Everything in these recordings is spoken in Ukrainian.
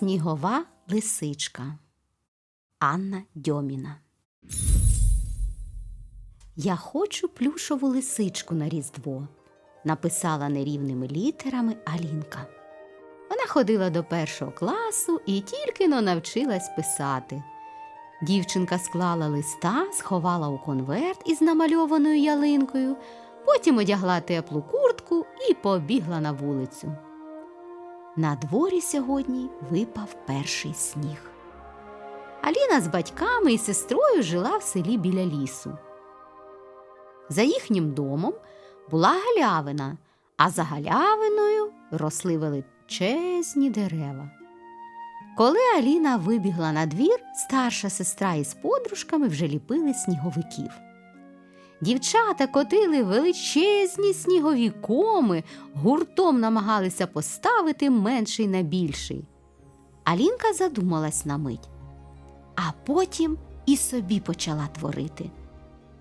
Снігова лисичка Анна Дьоміна. Я хочу плюшову лисичку на Різдво, написала нерівними літерами Алінка. Вона ходила до першого класу і тільки но навчилась писати. Дівчинка склала листа, сховала у конверт із намальованою ялинкою, потім одягла теплу куртку і побігла на вулицю. На дворі сьогодні випав перший сніг. Аліна з батьками і сестрою жила в селі біля лісу. За їхнім домом була галявина, а за галявиною росли величезні дерева. Коли Аліна вибігла на двір, старша сестра із подружками вже ліпили сніговиків. Дівчата котили величезні снігові коми, гуртом намагалися поставити менший на більший. Алінка задумалась на мить, а потім і собі почала творити.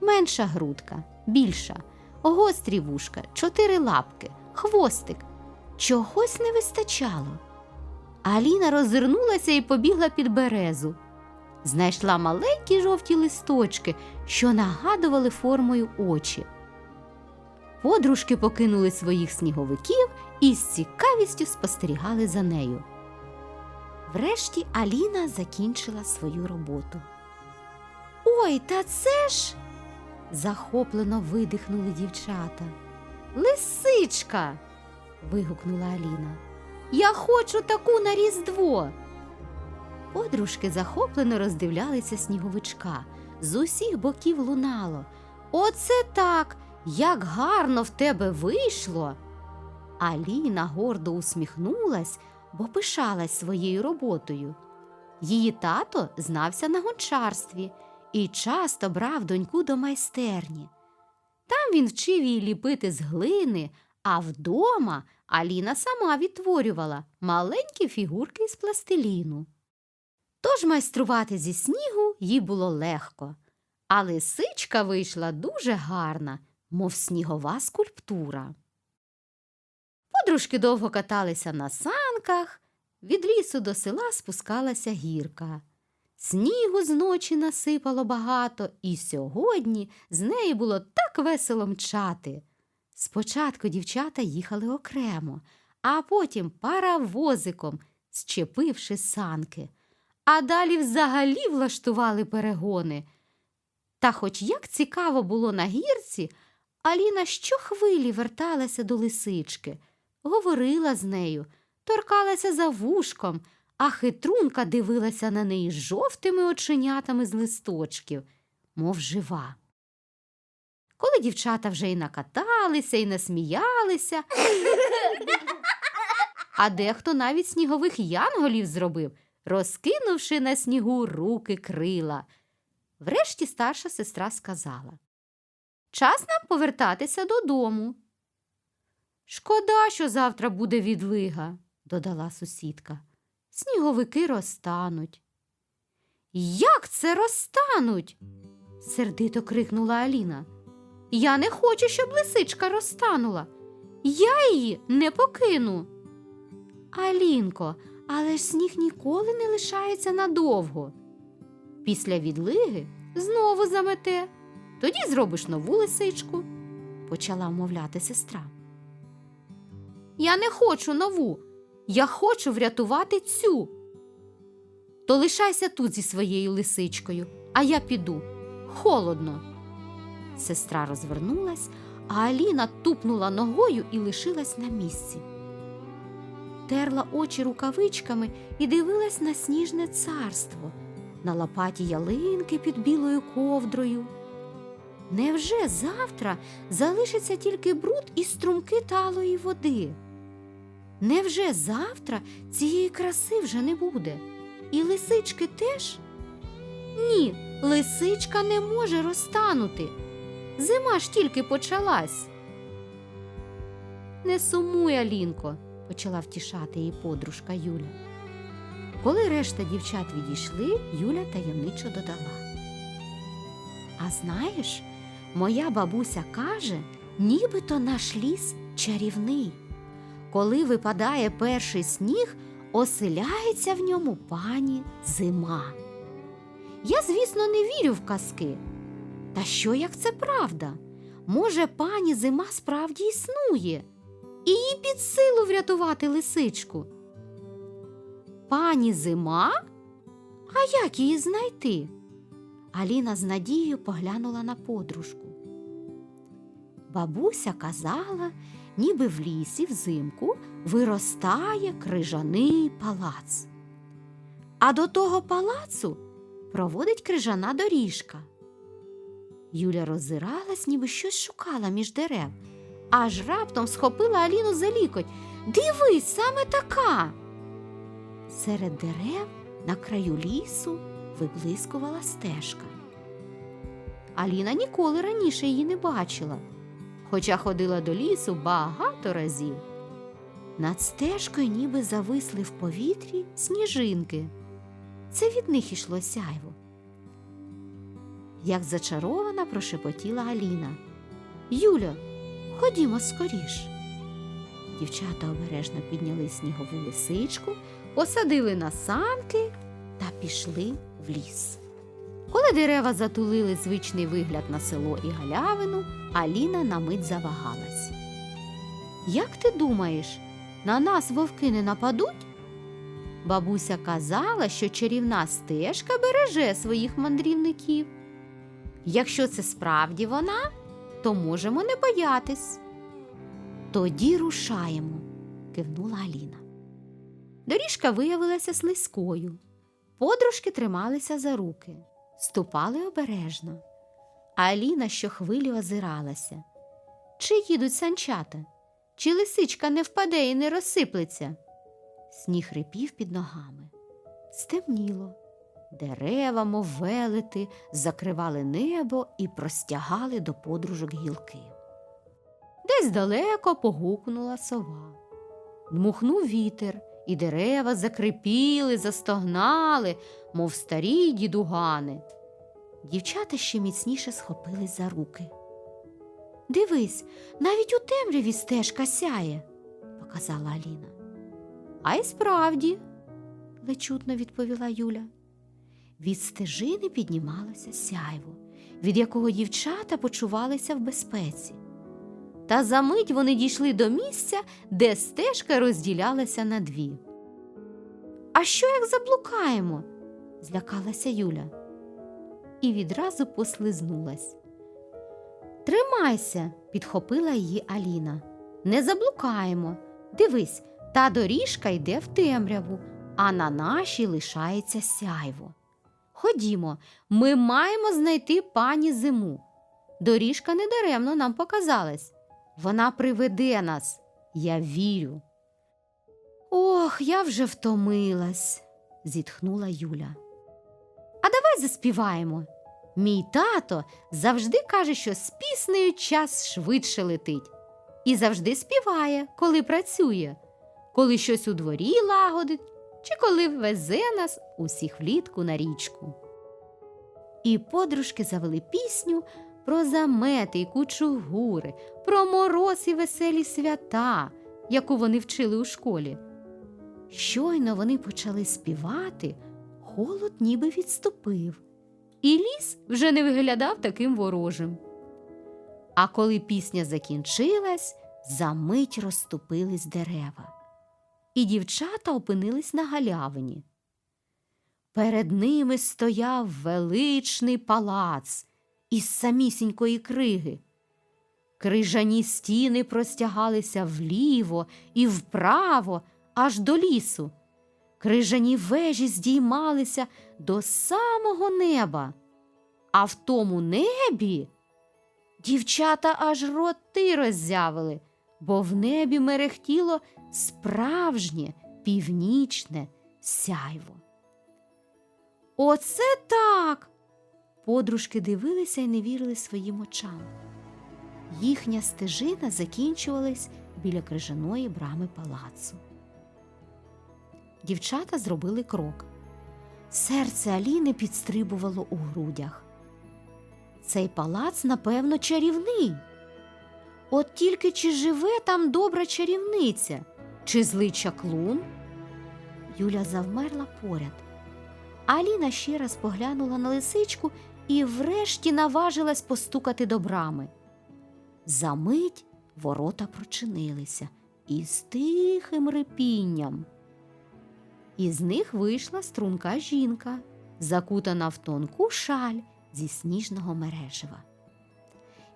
Менша грудка, більша, гострі вушка, чотири лапки, хвостик. Чогось не вистачало. Аліна роззирнулася і побігла під березу. Знайшла маленькі жовті листочки, що нагадували формою очі. Подружки покинули своїх сніговиків і з цікавістю спостерігали за нею. Врешті Аліна закінчила свою роботу. Ой, та це ж. захоплено видихнули дівчата. Лисичка. вигукнула Аліна. Я хочу таку на Різдво. Подружки захоплено роздивлялися сніговичка. З усіх боків лунало. Оце так, як гарно в тебе вийшло. Аліна гордо усміхнулась, бо пишалась своєю роботою. Її тато знався на гончарстві і часто брав доньку до майстерні. Там він вчив її ліпити з глини, а вдома Аліна сама відтворювала маленькі фігурки з пластиліну. Тож майструвати зі снігу їй було легко, а лисичка вийшла дуже гарна, мов снігова скульптура. Подружки довго каталися на санках, від лісу до села спускалася гірка. Снігу зночі насипало багато, і сьогодні з неї було так весело мчати. Спочатку дівчата їхали окремо, а потім паровозиком, зчепивши санки, а далі взагалі влаштували перегони. Та хоч як цікаво було на гірці, Аліна щохвилі верталася до лисички, говорила з нею, торкалася за вушком, а хитрунка дивилася на неї жовтими оченятами з листочків, мов жива. Коли дівчата вже й накаталися, і насміялися, а дехто навіть снігових янголів зробив, розкинувши на снігу руки крила. Врешті старша сестра сказала Час нам повертатися додому. Шкода, що завтра буде відлига, додала сусідка. Сніговики розтануть. Як це розтануть? сердито крикнула Аліна. Я не хочу, щоб лисичка розтанула. Я її не покину. Алінко, але ж сніг ніколи не лишається надовго. Після відлиги знову замете, тоді зробиш нову лисичку, почала вмовляти сестра. Я не хочу нову, я хочу врятувати цю. То лишайся тут зі своєю лисичкою, а я піду. Холодно. Сестра розвернулась, а Аліна тупнула ногою і лишилась на місці. Терла очі рукавичками і дивилась на сніжне царство, на лопаті ялинки під білою ковдрою. Невже завтра залишиться тільки бруд і струмки талої води? Невже завтра цієї краси вже не буде? І лисички теж? Ні, лисичка не може розтанути. Зима ж тільки почалась. Не сумуй, Алінко, почала втішати її подружка Юля. Коли решта дівчат відійшли, Юля таємничо додала. А знаєш, моя бабуся каже, нібито наш ліс чарівний. Коли випадає перший сніг, оселяється в ньому пані зима. Я, звісно, не вірю в казки. Та що як це правда? Може, пані зима справді існує, і їй під силу врятувати лисичку. Пані зима? А як її знайти? Аліна з надією поглянула на подружку. Бабуся казала, ніби в лісі взимку виростає крижаний палац. А до того палацу проводить крижана доріжка. Юля роззиралась, ніби щось шукала між дерев, аж раптом схопила Аліну за лікоть. Дивись, саме така. Серед дерев на краю лісу виблискувала стежка. Аліна ніколи раніше її не бачила, хоча ходила до лісу багато разів. Над стежкою ніби зависли в повітрі сніжинки. Це від них ішло сяйво. Як зачарована прошепотіла Аліна. Юля, ходімо скоріш. Дівчата обережно підняли снігову лисичку, посадили на санки та пішли в ліс. Коли дерева затулили звичний вигляд на село і галявину, Аліна на мить завагалась. Як ти думаєш, на нас вовки не нападуть? Бабуся казала, що чарівна стежка береже своїх мандрівників. Якщо це справді вона, то можемо не боятись. Тоді рушаємо, кивнула Аліна. Доріжка виявилася слизькою. Подружки трималися за руки, ступали обережно. А Аліна щохвилі озиралася. Чи їдуть санчата? Чи лисичка не впаде і не розсиплеться? Сніг рипів під ногами. Стемніло. Дерева, мов велети, закривали небо і простягали до подружок гілки. Десь далеко погукнула сова. Дмухнув вітер, і дерева закрипіли, застогнали, мов старі дідугани. Дівчата ще міцніше схопились за руки. Дивись, навіть у темряві стежка сяє, показала Аліна. А й справді, ледь чутно відповіла Юля. Від стежини піднімалося сяйво, від якого дівчата почувалися в безпеці. Та за мить вони дійшли до місця, де стежка розділялася на дві. А що як заблукаємо? злякалася Юля і відразу послизнулась. Тримайся, підхопила її Аліна. Не заблукаємо. Дивись, та доріжка йде в темряву, а на нашій лишається сяйво. Ходімо, ми маємо знайти пані зиму. Доріжка недаремно нам показалась. Вона приведе нас, я вірю. Ох, я вже втомилась, зітхнула Юля. А давай заспіваємо. Мій тато завжди каже, що з піснею час швидше летить. І завжди співає, коли працює, коли щось у дворі лагодить, чи коли везе нас усіх влітку на річку. І подружки завели пісню про замети й кучугури, про мороз і веселі свята, яку вони вчили у школі. Щойно вони почали співати, холод ніби відступив, і ліс вже не виглядав таким ворожим. А коли пісня закінчилась, за мить розступились дерева, і дівчата опинились на галявині. Перед ними стояв величний палац із самісінької криги. Крижані стіни простягалися вліво і вправо, аж до лісу. Крижані вежі здіймалися до самого неба, а в тому небі дівчата аж роти роззявили, бо в небі мерехтіло справжнє північне сяйво. Оце так. Подружки дивилися і не вірили своїм очам. Їхня стежина закінчувалась біля крижаної брами палацу. Дівчата зробили крок. Серце Аліни підстрибувало у грудях. Цей палац, напевно, чарівний. От тільки чи живе там добра чарівниця, чи злий чаклун? Юля завмерла поряд. Аліна ще раз поглянула на лисичку і врешті наважилась постукати до брами. Замить ворота прочинилися із тихим репінням. Із них вийшла струнка жінка, закутана в тонку шаль зі сніжного мережева.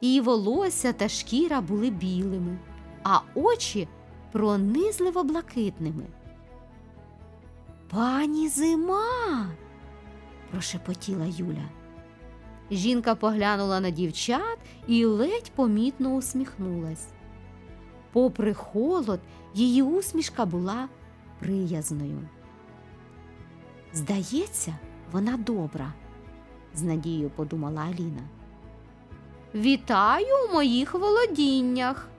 Її волосся та шкіра були білими, а очі пронизливо блакитними. Пані зима. прошепотіла Юля. Жінка поглянула на дівчат і ледь помітно усміхнулась. Попри холод, її усмішка була приязною. Здається, вона добра, з надією подумала Аліна. Вітаю у моїх володіннях,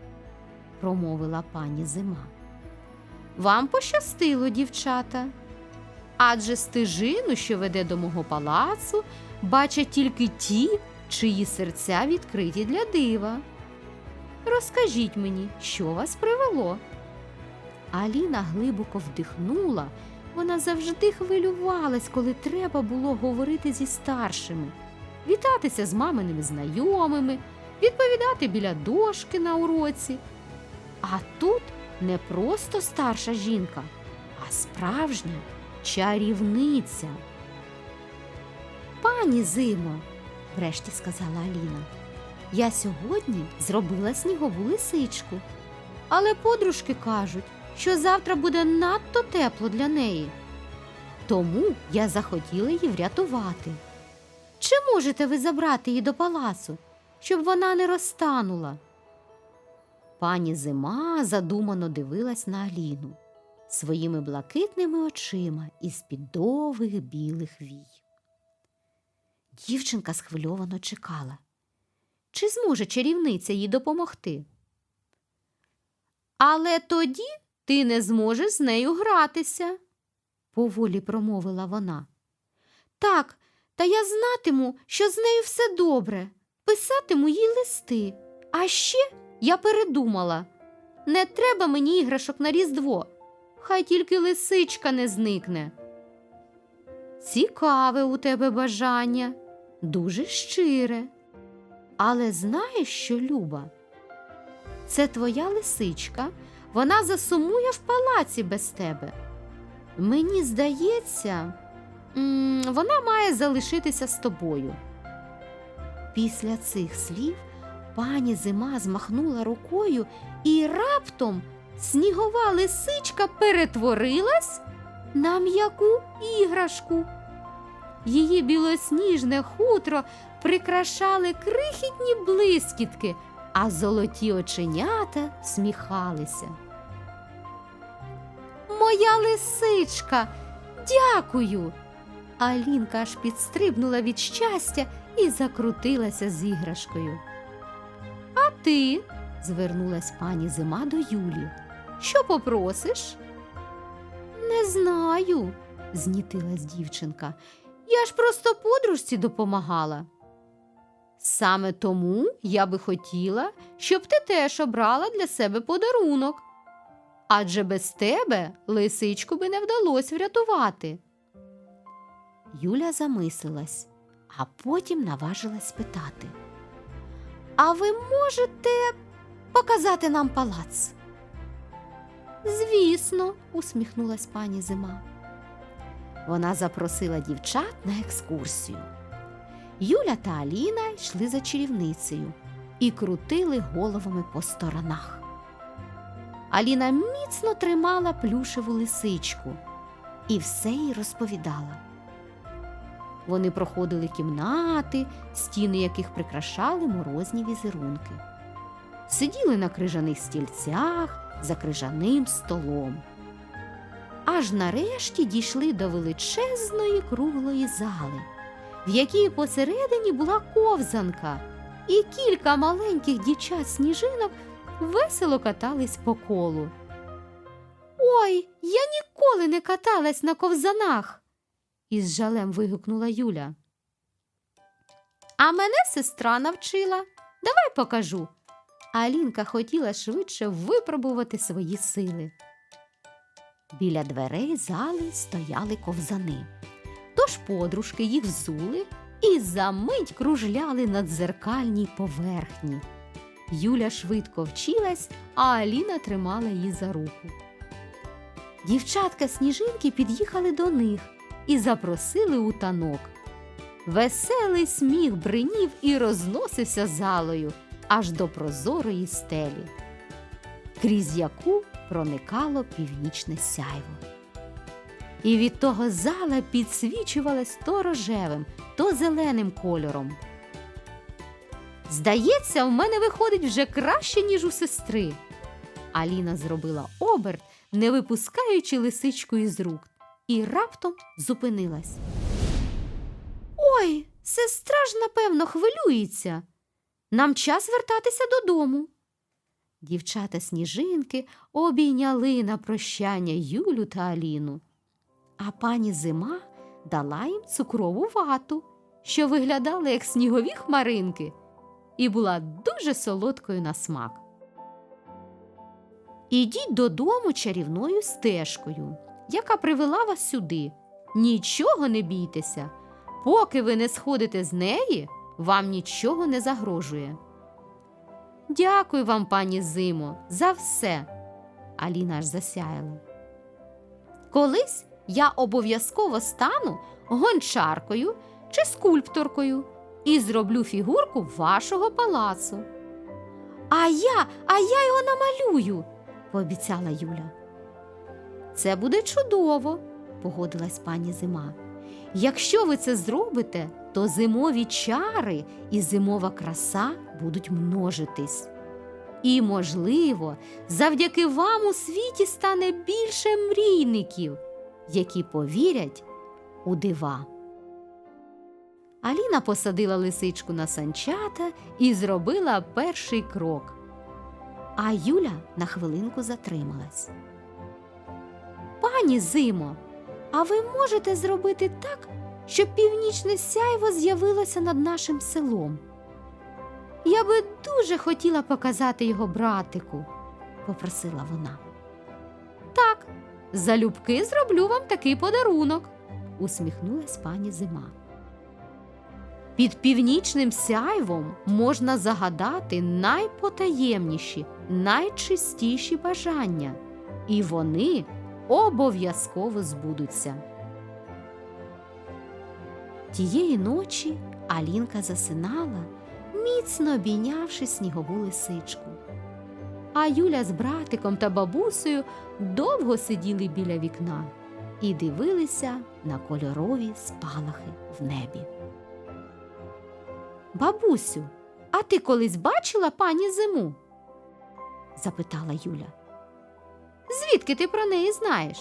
промовила пані зима. Вам пощастило, дівчата. Адже стежину, що веде до мого палацу, бачать тільки ті, чиї серця відкриті для дива. Розкажіть мені, що вас привело. Аліна глибоко вдихнула. Вона завжди хвилювалась, коли треба було говорити зі старшими, вітатися з маминими знайомими, відповідати біля дошки на уроці. А тут не просто старша жінка, а справжня чарівниця. Пані Зимо, врешті сказала Аліна, я сьогодні зробила снігову лисичку, але подружки кажуть, що завтра буде надто тепло для неї. Тому я захотіла її врятувати. Чи можете ви забрати її до палацу, щоб вона не розтанула? Пані зима задумано дивилась на Аліну своїми блакитними очима із під довгих білих вій. Дівчинка схвильовано чекала. Чи зможе чарівниця їй допомогти? Але тоді ти не зможеш з нею гратися, поволі промовила вона. Так, та я знатиму, що з нею все добре, писатиму їй листи. А ще я передумала не треба мені іграшок на Різдво. Хай тільки лисичка не зникне. Цікаве у тебе бажання, дуже щире. Але знаєш що, Люба? Це твоя лисичка, вона засумує в палаці без тебе. Мені здається, вона має залишитися з тобою. Після цих слів пані зима змахнула рукою і раптом снігова лисичка перетворилась на м'яку іграшку. Її білосніжне хутро прикрашали крихітні блискітки, а золоті оченята сміхалися. Моя лисичка, дякую. Алінка аж підстрибнула від щастя і закрутилася з іграшкою. Ти, звернулась пані зима до Юлі. Що попросиш? Не знаю, знітилась дівчинка. Я ж просто подружці допомагала. Саме тому я би хотіла, щоб ти теж обрала для себе подарунок. Адже без тебе лисичку би не вдалося врятувати. Юля замислилась, а потім наважилась спитати. А ви можете показати нам палац? Звісно, усміхнулась пані зима. Вона запросила дівчат на екскурсію. Юля та Аліна йшли за чарівницею і крутили головами по сторонах. Аліна міцно тримала плюшеву лисичку і все їй розповідала. Вони проходили кімнати, стіни яких прикрашали морозні візерунки, сиділи на крижаних стільцях за крижаним столом. Аж нарешті дійшли до величезної круглої зали, в якій посередині була ковзанка, і кілька маленьких дівчат сніжинок весело катались по колу. Ой, я ніколи не каталась на ковзанах, із жалем вигукнула Юля. А мене сестра навчила. Давай покажу. Алінка хотіла швидше випробувати свої сили. Біля дверей зали стояли ковзани. Тож подружки їх взули і за мить кружляли на дзеркальній поверхні. Юля швидко вчилась, а Аліна тримала її за руку. Дівчатка сніжинки під'їхали до них і запросили у танок. Веселий сміх бринів і розносився залою аж до прозорої стелі, крізь яку проникало північне сяйво. І від того зала підсвічувалась то рожевим, то зеленим кольором. Здається, в мене виходить вже краще, ніж у сестри. Аліна зробила оберт, не випускаючи лисичку із рук, і раптом зупинилась. Ой, сестра ж, напевно, хвилюється. Нам час вертатися додому. Дівчата сніжинки обійняли на прощання Юлю та Аліну, а пані зима дала їм цукрову вату, що виглядала як снігові хмаринки, і була дуже солодкою на смак. Ідіть додому чарівною стежкою, яка привела вас сюди. Нічого не бійтеся. Поки ви не сходите з неї, вам нічого не загрожує. Дякую вам, пані Зимо, за все. Аліна аж засяяла. Колись я обов'язково стану гончаркою чи скульпторкою і зроблю фігурку вашого палацу. А я, а я його намалюю, пообіцяла Юля. Це буде чудово, погодилась пані Зима. Якщо ви це зробите, то зимові чари і зимова краса будуть множитись. І, можливо, завдяки вам у світі стане більше мрійників, які повірять у дива. Аліна посадила лисичку на санчата і зробила перший крок. А Юля на хвилинку затрималась. Пані Зимо, а ви можете зробити так, щоб північне сяйво з'явилося над нашим селом? Я би дуже хотіла показати його братику, попросила вона. Так, залюбки зроблю вам такий подарунок, усміхнулась пані Зима. Під північним сяйвом можна загадати найпотаємніші, найчистіші бажання, і вони обов'язково збудуться. Тієї ночі Алінка засинала, міцно обійнявши снігову лисичку. А Юля з братиком та бабусею довго сиділи біля вікна і дивилися на кольорові спалахи в небі. Бабусю, а ти колись бачила пані зиму? запитала Юля. Звідки ти про неї знаєш?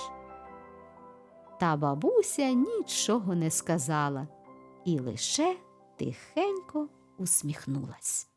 Та бабуся нічого не сказала і лише тихенько усміхнулась.